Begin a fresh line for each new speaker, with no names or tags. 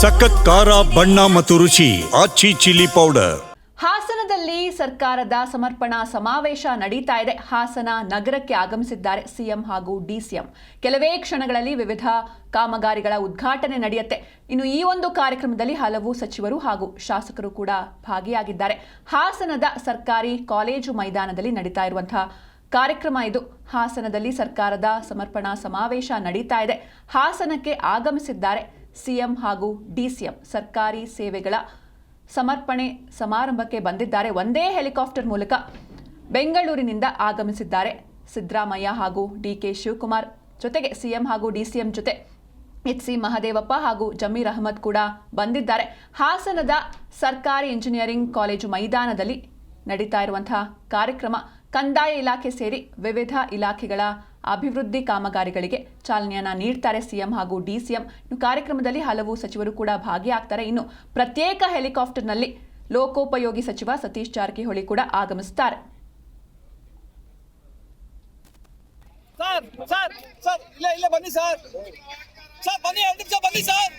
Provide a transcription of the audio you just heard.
ಸಖತ್ ಖಾರ, ಬಣ್ಣ ಮತ್ತು ರುಚಿ ಆಚಿ ಚಿಲ್ಲಿ ಪೌಡರ್.
ಹಾಸನದಲ್ಲಿ ಸರ್ಕಾರದ ಸಮರ್ಪಣಾ ಸಮಾವೇಶ ನಡೀತಾ ಇದೆ. ಹಾಸನ ನಗರಕ್ಕೆ ಆಗಮಿಸಿದ್ದಾರೆ ಸಿಎಂ ಹಾಗೂ ಡಿಸಿಎಂ. ಕೆಲವೇ ಕ್ಷಣಗಳಲ್ಲಿ ವಿವಿಧ ಕಾಮಗಾರಿಗಳ ಉದ್ಘಾಟನೆ ನಡೆಯುತ್ತೆ. ಇನ್ನು ಈ ಒಂದು ಕಾರ್ಯಕ್ರಮದಲ್ಲಿ ಹಲವು ಸಚಿವರು ಹಾಗೂ ಶಾಸಕರು ಕೂಡ ಭಾಗಿಯಾಗಿದ್ದಾರೆ. ಹಾಸನದ ಸರ್ಕಾರಿ ಕಾಲೇಜು ಮೈದಾನದಲ್ಲಿ ನಡೀತಾ ಇರುವಂತಹ ಕಾರ್ಯಕ್ರಮ ಇದು. ಹಾಸನದಲ್ಲಿ ಸರ್ಕಾರದ ಸಮರ್ಪಣಾ ಸಮಾವೇಶ ನಡೀತಾ ಇದೆ. ಹಾಸನಕ್ಕೆ ಆಗಮಿಸಿದ್ದಾರೆ. ಸಿಎಂ ಹಾಗೂ ಡಿಸಿಎಂ ಸರ್ಕಾರಿ ಸೇವೆಗಳ ಸಮರ್ಪಣೆ ಸಮಾರಂಭಕ್ಕೆ ಬಂದಿದ್ದಾರೆ. ಒಂದೇ ಹೆಲಿಕಾಪ್ಟರ್ ಮೂಲಕ ಬೆಂಗಳೂರಿನಿಂದ ಆಗಮಿಸಿದ್ದಾರೆ ಸಿದ್ದರಾಮಯ್ಯ ಹಾಗೂ ಡಿ ಕೆ ಶಿವಕುಮಾರ್. ಜೊತೆಗೆ ಸಿಎಂ ಹಾಗೂ ಡಿಸಿಎಂ ಜೊತೆ ಎಚ್ ಸಿ ಮಹದೇವಪ್ಪ ಹಾಗೂ ಜಮೀರ್ ಅಹಮದ್ ಕೂಡ ಬಂದಿದ್ದಾರೆ. ಹಾಸನದ ಸರ್ಕಾರಿ ಇಂಜಿನಿಯರಿಂಗ್ ಕಾಲೇಜು ಮೈದಾನದಲ್ಲಿ ನಡೀತಾ ಇರುವಂತಹ ಕಾರ್ಯಕ್ರಮ ಕಂದಾಯ ಇಲಾಖೆ ಸೇರಿ ವಿವಿಧ ಇಲಾಖೆಗಳ ಅಭಿವೃದ್ಧಿ ಕಾಮಗಾರಿಗಳಿಗೆ ಚಾಲನೆಯನ್ನ ನೀಡ್ತಾರೆ ಸಿಎಂ ಹಾಗೂ ಡಿಸಿಎಂ. ಕಾರ್ಯಕ್ರಮದಲ್ಲಿ ಹಲವು ಸಚಿವರು ಕೂಡ ಭಾಗಿಯಾಗ್ತಾರೆ. ಇನ್ನು ಪ್ರತ್ಯೇಕ ಹೆಲಿಕಾಪ್ಟರ್ನಲ್ಲಿ ಲೋಕೋಪಯೋಗಿ ಸಚಿವ ಸತೀಶ್ ಜಾರಕಿಹೊಳಿ ಕೂಡ ಆಗಮಿಸುತ್ತಾರೆ.
ಸರ್ ಸರ್ ಸರ್, ಇಲ್ಲ ಇಲ್ಲ, ಬನ್ನಿ ಸರ್. ಸರ್, ಬನ್ನಿ ಬನ್ನಿ ಸರ್.